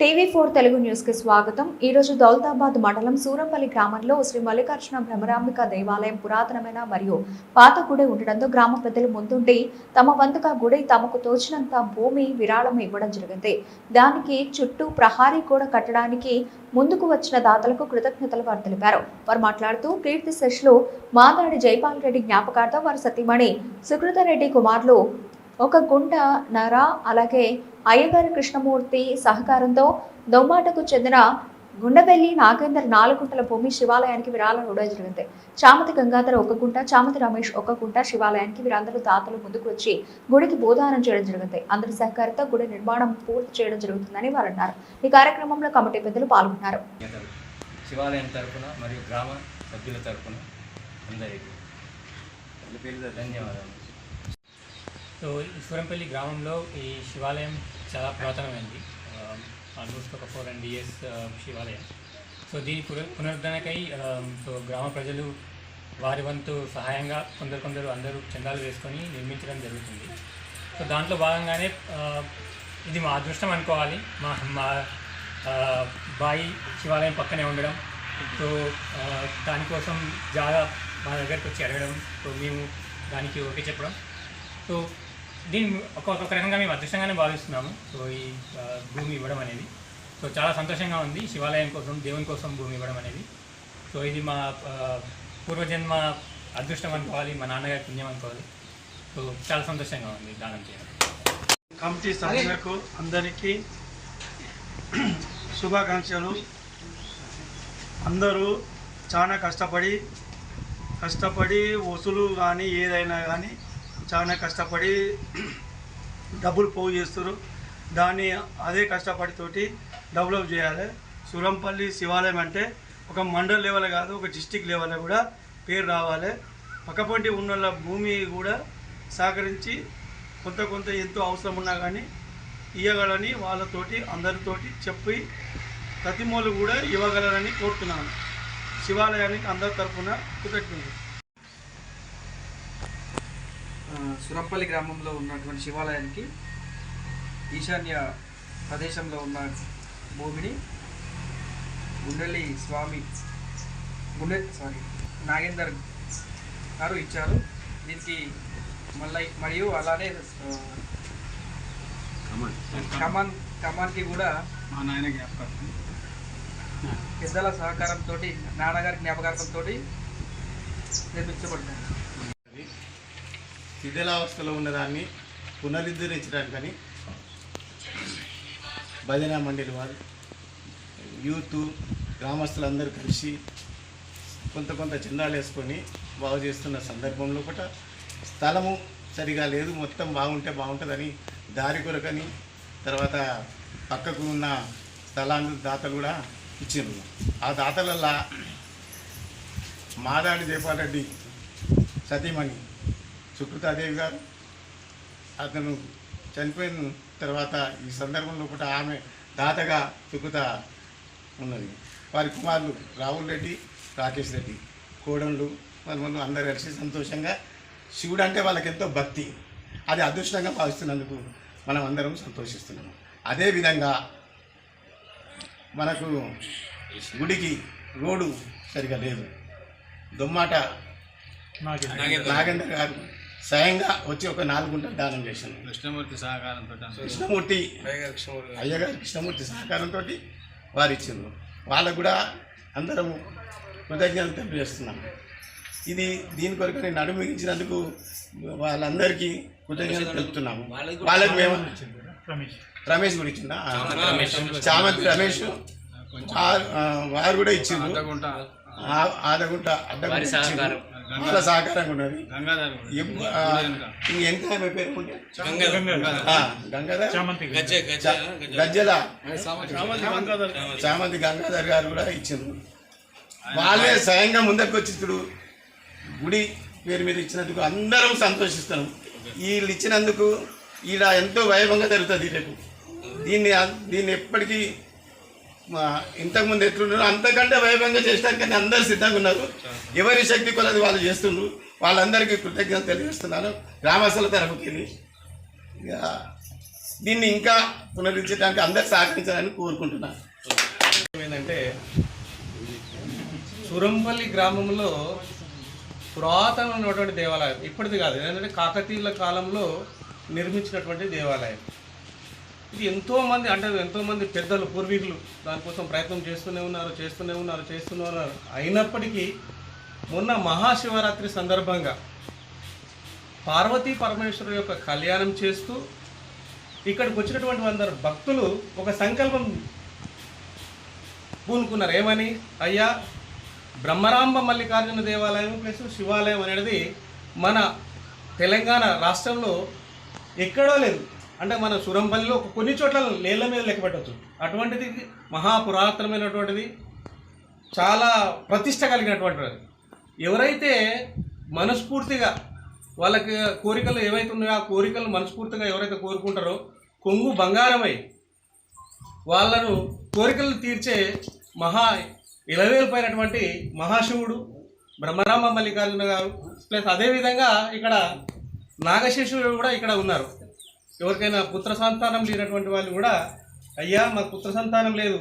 TV four Telugu న్యూస్కి స్వాగతం. ఈ రోజు దౌలతాబాద్ మండలం సూరంపల్లి గ్రామంలో శ్రీ మల్లికార్జున భ్రమరాంబిక దేవాలయం పురాతనమైన మరియు పాత గుడి ఉండడంతో గ్రామ పెద్దలు ముందుండి తమ వంతుగా గుడి తమకు తోచినంత భూమి విరాళం ఇవ్వడం జరిగింది. దానికి చుట్టూ ప్రహారీ కూడా కట్టడానికి ముందుకు వచ్చిన దాతలకు కృతజ్ఞతలు వారు తెలిపారు. వారు మాట్లాడుతూ కీర్తి శేషులు మాదాడి జైపాల్ రెడ్డి జ్ఞాపకార్థం వారి సతీమణి సుకృతారెడ్డి కుమారులు ఒక గుంట నర అలాగే అయ్యగారి కృష్ణమూర్తి సహకారంతో దొమ్మాటకు చెందిన గుండెబెల్లి నాగేందర్ నాలుగు గుంటల భూమి శివాలయానికి విరాళం ఇవ్వడం జరిగింది. చామతి గంగాధర్ ఒక గుంట చామతి రమేష్ ఒక గుంట శివాలయానికి వీరందరూ దాతలు ముందుకు వచ్చి గుడికి భూదానం చేయడం జరిగింది. అందరి సహకారంతో గుడి నిర్మాణం పూర్తి చేయడం జరుగుతుందని వారు అన్నారు ఈ కార్యక్రమంలో కమిటీ పెద్దలు పాల్గొన్నారు. శివాలయం తరపున మరియు గ్రామ సభ్యుల తరపున అందరికీ ధన్యవాదాలు. సో ఈశ్వరంపల్లి గ్రామంలో ఈ శివాలయం చాలా పురాతనమైంది. ఆల్మోస్ట్ ఒక ఫోర్ అండ్ ఇయర్స్ శివాలయం. సో దీని పున పునరుద్ధరణకై సో గ్రామ ప్రజలు వారి వంతు సహాయంగా కొందరు కొందరు అందరూ చందాలు వేసుకొని నిర్మించడం జరుగుతుంది. సో దాంట్లో భాగంగానే ఇది మా అదృష్టం అనుకోవాలి. మా మా బాయి శివాలయం పక్కనే ఉండడం. సో దానికోసం జాగా మా దగ్గరికి వచ్చి అడగడం. సో మేము దానికి ఓకే చెప్పడం. సో దీన్ని ఒక ఒక రకంగా మేము అదృష్టంగానే భావిస్తున్నాము. సో ఈ భూమి ఇవ్వడం అనేది. సో చాలా సంతోషంగా ఉంది. శివాలయం కోసం దేవుని కోసం భూమి ఇవ్వడం అనేది. సో ఇది మా పూర్వజన్మ అదృష్టం అనుకోవాలి మా నాన్నగారి పుణ్యం అనుకోవాలి. సో చాలా సంతోషంగా ఉంది దానం చేయడం. కమిటీ సభ్యులకు అందరికీ శుభాకాంక్షలు. అందరూ చాలా కష్టపడి కష్టపడి వసూలు కానీ ఏదైనా కానీ చాలా కష్టపడి డబ్బులు పోగు చేస్తారు దాన్ని అదే కష్టపడితోటి డెవలప్ చేయాలి. సురంపల్లి శివాలయం అంటే ఒక మండల్ లెవెల్ కాదు ఒక డిస్టిక్ లెవెల్ కూడా పేరు రావాలి. పక్కపంటి ఉన్న భూమి కూడా సహకరించి కొంత కొంత ఎంతో అవసరం ఉన్నా కానీ ఇవ్వగలని వాళ్ళతోటి అందరితోటి చెప్పి ప్రతిమూలు కూడా ఇవ్వగలరని కోరుతున్నాను. శివాలయానికి అందరి తరఫున కృతజ్ఞతలు. ఆ, సురంపల్లి గ్రామంలో ఉన్నటువంటి శివాలయానికి ఈశాన్య ప్రదేశంలో ఉన్న భూమిని గుండెల్లి స్వామి గుండె సారీ నాగేందర్ గారు ఇచ్చారు. దీనికి మళ్ళీ మరియు అలానే కమాన్ కమాన్కి కూడా మా నాయన జ్ఞాపకం పెద్దల సహకారంతో నాన్నగారి జ్ఞాపకార్థంతో నిర్మించబడింది శిథిలావస్థలో ఉన్నదాన్ని పునరుద్ధరించడానికని భజన మండలి వారు యూత్ గ్రామస్తులందరూ కలిసి కొంత కొంత చందాలు వేసుకొని బాగు చేస్తున్న సందర్భంలో కూడా స్థలము సరిగా లేదు మొత్తం బాగుంటే బాగుంటుందని దారి కొరకని తర్వాత పక్కకు ఉన్న స్థలాన్ని దాతలు కూడా ఇచ్చిండ్రు. ఆ దాతలల్లా మాదాడి జయపాలరెడ్డి సతీమణి సుకృతాదేవి గారు అతను చనిపోయిన తర్వాత ఈ సందర్భంలో కూడా ఆమె దాతగా సుకృత ఉన్నది. వారి కుమారులు రాహుల్ రెడ్డి రాకేష్ రెడ్డి కోడళ్ళు ముందు అందరు కలిసి సంతోషంగా శివుడు అంటే వాళ్ళకి ఎంతో భక్తి. అది అదృష్టంగా భావిస్తున్నందుకు మనం అందరం సంతోషిస్తున్నాము. అదేవిధంగా మనకు గుడికి రోడ్డు సరిగా లేదు. దొమ్మాట నాగేంద్ర గారు స్వయంగా వచ్చి ఒక నాలుగు గుంటలు దానం చేశాను. కృష్ణమూర్తి సహకారంతో కృష్ణమూర్తి అయ్యగారు కృష్ణమూర్తి సహకారంతో వారు ఇచ్చిండ్రు. వాళ్ళకు కూడా అందరం కృతజ్ఞతలు తెలియజేస్తున్నాం. ఇది దీని కొరకు నేను నడుము మిగించినందుకు వాళ్ళందరికీ కృతజ్ఞతలు తెలుపుతున్నాము. వాళ్ళకి మేము రమేష్ ఇచ్చిందా చామంతి రమేష్. వారు కూడా ఇచ్చిండ్రు. ఆ- ఆదగుంట అడ్డగుంట వాళ్ళ సహకారంగా ఉన్నది. ఎంత ఆమె పేరు గంగాధర్. గజ్జల చామంతి గంగాధర్. గారు కూడా ఇచ్చిండ్రు. వాళ్ళే స్వయంగా ముందరికి వచ్చి ఇప్పుడు గుడి పేరు మీద ఇచ్చినందుకు అందరం సంతోషిస్తాం వీళ్ళు ఇచ్చినందుకు ఈడ ఎంతో వైభవంగా జరుగుతుంది రేపు. దీన్ని దీన్ని ఎప్పటికీ మా ఇంతకుముందు ఎట్లున్నారో? అంతకంటే వైభవంగా చేయడానికి అందరు సిద్ధంగా ఉన్నారు. ఎవరి శక్తి కొలది వాళ్ళు చేస్తుండ్రు. వాళ్ళందరికీ కృతజ్ఞత తెలియజేస్తున్నాను. గ్రామస్తుల తరఫుకి ఇక దీన్ని ఇంకా పునరుద్ధరించడానికి అందరు సహకరించాలని కోరుకుంటున్నాను ఏంటంటే సురంపల్లి గ్రామంలో పురాతనమైనటువంటి దేవాలయం. ఇప్పటిది కాదు. ఏంటంటే కాకతీయుల కాలంలో నిర్మించినటువంటి దేవాలయం. ఇది ఎంతోమంది అంటే ఎంతోమంది పెద్దలు పూర్వీకులు దానికోసం ప్రయత్నం చేస్తూనే ఉన్నారు చేస్తూనే ఉన్నారు చేస్తూనే ఉన్నారు. అయినప్పటికీ మొన్న మహాశివరాత్రి సందర్భంగా పార్వతీ పరమేశ్వరు యొక్క కళ్యాణం చేస్తూ ఇక్కడికి వచ్చినటువంటి అందరు భక్తులు ఒక సంకల్పం పూనుకున్నారు. ఏమని? అయ్యా బ్రహ్మరాంబ మల్లికార్జున దేవాలయం ప్లస్ శివాలయం అనేది మన తెలంగాణ రాష్ట్రంలో ఎక్కడో లేదు. అంటే మన సురంపల్లిలో కొన్ని చోట్ల నేల మీద లెక్క పెట్టవచ్చు అటువంటిది మహాపురాతనమైనటువంటిది చాలా ప్రతిష్ట కలిగినటువంటిది ఎవరైతే మనస్ఫూర్తిగా వాళ్ళకి కోరికలు ఏవైతే ఉన్నాయో ఆ కోరికలు మనస్ఫూర్తిగా ఎవరైతే కోరుకుంటారో కొంగు బంగారమై వాళ్ళను కోరికలు తీర్చే మహా ఇలవేలిపోయినటువంటి మహాశివుడు బ్రహ్మరామ మల్లికార్జున గారు ప్లస్ అదేవిధంగా ఇక్కడ నాగశేషుడు కూడా ఇక్కడ ఉన్నారు. ఎవరికైనా పుత్ర సంతానం లేనటువంటి వాళ్ళు కూడా అయ్యా మాకు పుత్ర సంతానం లేదు.